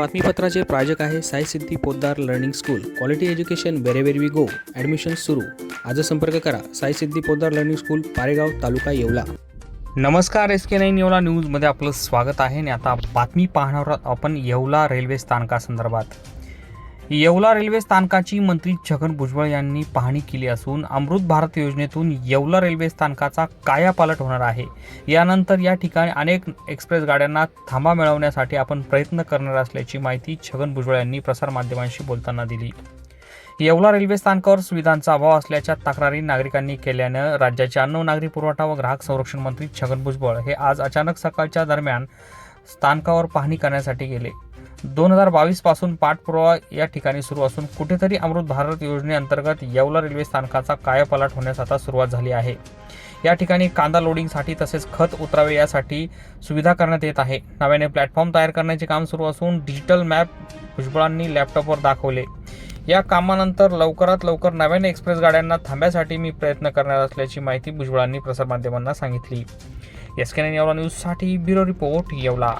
बातमीपत्राचे प्रायोजक आहे Sai Siddhi Poddar learning school. Quality education wherever we go admission सुरू. आज संपर्क करा. Sai Siddhi Poddar learning school Paregaon taluka Yeola. नमस्कार एस के नाईन येवला न्यूजमध्ये आपलं स्वागत आहे आणि आता बातमी पाहणार आपण येवला रेल्वे स्थानकासंदर्भात. येवला रेल्वे स्थानकाची मंत्री छगन भुजबळ यांनी पाहणी केली असून अमृत भारत योजनेतून येवला रेल्वे स्थानकाचा कायापालट होणार आहे. यानंतर या ठिकाणी अनेक एक्सप्रेस गाड्यांना थांबा मिळवण्यासाठी आपण प्रयत्न करणार असल्याची माहिती छगन भुजबळ यांनी प्रसारमाध्यमांशी बोलताना दिली. येवला रेल्वे स्थानकावर सुविधांचा अभाव असल्याच्या तक्रारी नागरिकांनी केल्यानं राज्याचे अन्न नागरी पुरवठा व ग्राहक संरक्षण मंत्री छगन भुजबळ हे आज अचानक सकाळच्या दरम्यान स्थानकावर पाहणी करण्यासाठी गेले. दोन हजार बावीसपासून पाठपुरावा या ठिकाणी सुरू असून कुठेतरी अमृत भारत योजनेअंतर्गत येवला रेल्वे स्थानकाचा कायापलाट होण्यास आता सुरुवात झाली आहे. या ठिकाणी कांदा लोडिंगसाठी तसेच खत उतरावे यासाठी सुविधा करण्यात येत आहे. नव्याने प्लॅटफॉर्म तयार करण्याचे काम सुरू असून डिजिटल मॅप भुजबळांनी लॅपटॉपवर दाखवले. या कामानंतर लवकरात लवकर नव्याने एक्सप्रेस गाड्यांना थांब्यासाठी मी प्रयत्न करणार असल्याची माहिती भुजबळांनी प्रसारमाध्यमांना सांगितली. एस के येवला न्यूजसाठी ब्युरो रिपोर्ट येवला.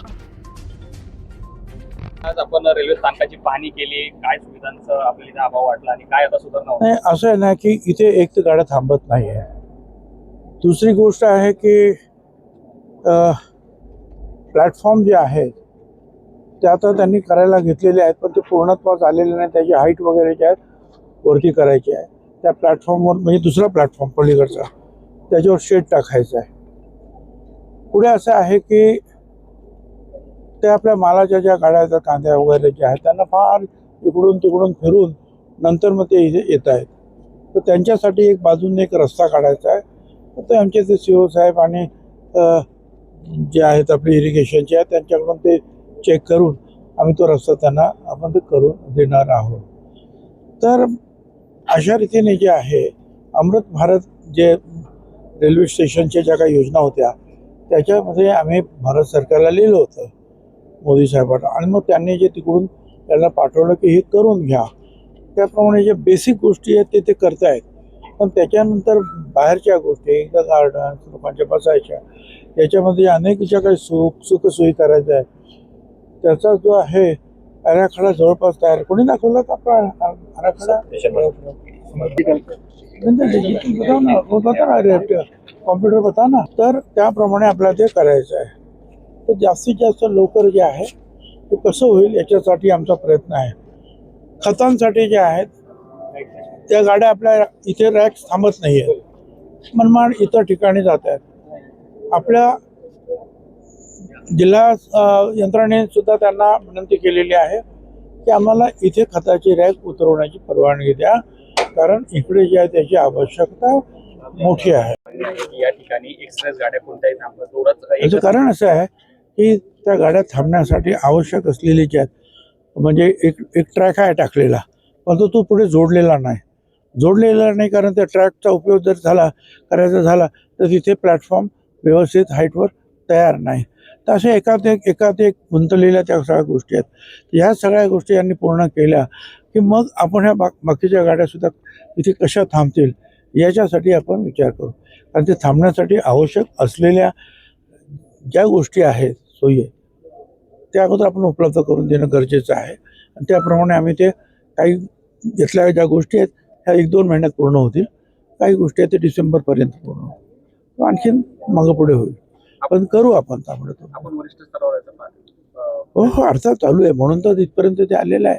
आपण रेल्वे स्थानकाची पाहणी केली काय सुविधांचा आपल्याला इथे अभाव वाटला आणि काय आता सुधारणा नाही असं आहे ना की इथे एक तर गाड्या थांबत नाही आहे दुसरी गोष्ट आहे की प्लॅटफॉर्म जे आहेत ते आता त्यांनी करायला घेतलेले आहेत पण ते पूर्णत्वास आलेले नाही त्याची हाईट वगैरे जे आहेत वरती करायची आहे. त्या प्लॅटफॉर्मवर म्हणजे दुसरा प्लॅटफॉर्म पलीकडचा त्याच्यावर शेड टाकायचा आहे. पुढे असं आहे की ते आपल्या मालाच्या ज्या गाड्या आहेत कांद्या वगैरे ज्या आहेत त्यांना फार इकडून तिकडून फिरून नंतर मग ते इथे येत आहेत. तर त्यांच्यासाठी एक बाजूने एक रस्ता काढायचा आहे. तर ते आमचे ते सी ओ साहेब आणि जे आहेत आपले इरिगेशनचे आहेत त्यांच्याकडून ते चेक करून आम्ही तो रस्ता त्यांना आपण ते करून देणार आहोत. तर अशा रीतीने जे आहे अमृत भारत जे रेल्वे स्टेशनच्या ज्या काही योजना होत्या त्याच्यामध्ये आम्ही भारत सरकारला लिहिलं होतं. मोदी साहेबांना. आणि मग त्यांनी जे तिकडून त्यांना पाठवलं की हे करून घ्या. त्याप्रमाणे ज्या बेसिक गोष्टी आहेत ते ते करतायत. पण त्याच्यानंतर बाहेरच्या गोष्टी एकदा गार्डन लोकांच्या बसायच्या याच्यामध्ये अनेक ज्या काही सुख सुखसोयी करायच्या आहेत. त्याचा जो आहे आराखडा जवळपास तयार. कोणी दाखवला का आपला आ- आराखडा म्हणजे कॉम्प्युटर बता ना. तर त्याप्रमाणे आपल्याला ते करायचं आहे. तर जास्तीत जास्त लवकर जे आहे ते कसं होईल याच्यासाठी आमचा प्रयत्न आहे. खतांसाठी जे आहेत त्या गाड्या आपल्या इथे रॅक थांबत नाही आहेत मनमाड इतर ठिकाणी जात आहेत. आपल्या जिल्हा अ, यंत्रणेने सुद्धा त्यांना विनंती केलेली आहे की आम्हाला इथे खताची रॅक उतरवण्याची परवानगी द्या. कारण इकडे जे आहे त्याची आवश्यकता मोठी आहे. या ठिकाणी एक्सप्रेस गाड्या कोणत्याही थांबत कारण असं आहे की त्या गाड्या थांबण्यासाठी आवश्यक असलेले जे आहेत. म्हणजे एक एक ट्रॅक आहे टाकलेला परंतु तो पुढे जोडलेला नाही. जोडलेला नाही कारण त्या ट्रॅकचा उपयोग जर झाला करायचा झाला तर तिथे प्लॅटफॉर्म व्यवस्थित हाईटवर तयार नाही. तर अशा एकात एक एकात एक गुंतलेल्या त्या सगळ्या गोष्टी आहेत. ह्या सगळ्या गोष्टी यांनी पूर्ण केल्या की मग आपण ह्या बा बाकीच्या गाड्यासुद्धा इथे कशा थांबतील याच्यासाठी आपण विचार करू. कारण ते थांबण्यासाठी आवश्यक असलेल्या ज्या गोष्टी आहेत सोयी आहेत, त्या अगोदर आपण उपलब्ध करून देणं गरजेचं आहे. आणि त्याप्रमाणे आम्ही ते काही घेतल्या ज्या गोष्टी आहेत ह्या एक दोन महिन्यात पूर्ण होतील. काही गोष्टी आहेत ते डिसेंबरपर्यंत पूर्ण होतील. आणखीन मागं पुढे होईल. पण करू आपण आपण वरिष्ठ स्तरावर. अं, हो हो अर्थात चालू आहे. म्हणून तर तिथपर्यंत ते आलेलं आहे.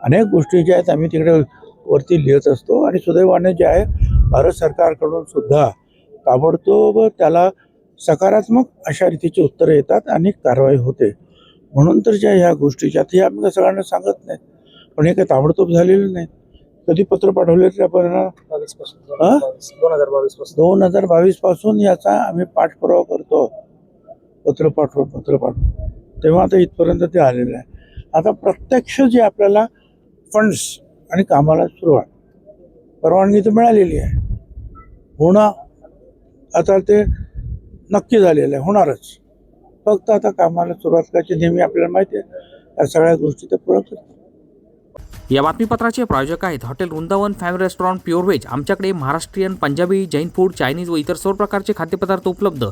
अनेक गोष्टी ज्या आहेत आम्ही तिकडे वरती लिहित असतो. आणि सुदैवाने जे आहे भारत सरकारकडून सुद्धा ताबडतोब त्याला सकारात्मक अशा रीतीची उत्तरं येतात आणि कारवाई होते. म्हणून तर ज्या ह्या गोष्टीच्या हे आम्ही सगळ्यांना सांगत नाही पण हे काही ताबडतोब झालेलं नाही. कधी पत्र पाठवले तरी आपण? दोन हजार बावीसपासून याचा आम्ही पाठपुरावा करतो. पत्र पाठवून पत्र पाठवून तेव्हा आता इथपर्यंत ते आलेलं आहे. आता प्रत्यक्ष जे आपल्याला फंड्स आणि कामाला सुरुवात परवानगी तर मिळालेली आहे. होणं आता ते नक्की झालेलं आहे होणारच. फक्त आता कामाला सुरुवात करायची नेहमी आपल्याला माहिती आहे. या सगळ्या गोष्टी तर पूरक या बातमीपत्राचे प्रायोजक आहेत hotel Vrindavan family restaurant pure veg. आमच्याकडे महाराष्ट्रीयन पंजाबी जैन फूड चायनीज व इतर सर्व प्रकारचे खाद्यपदार्थ उपलब्ध.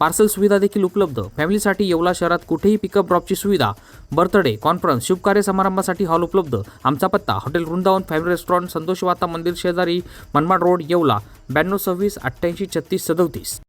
पार्सल सुविधा देखील उपलब्ध. फॅमिलीसाठी येवला शहरात कुठेही पिकअप ड्रॉपची सुविधा. बर्थडे कॉन्फरन्स शुभकार्य समारंभासाठी हॉल उपलब्ध. आमचा पत्ता hotel Vrindavan family restaurant Santosh वाता मंदिर शेजारी मनमाड रोड येवला ब्याण्णव सव्वीस अठ्ठ्याऐंशी छत्तीस सदोतीस.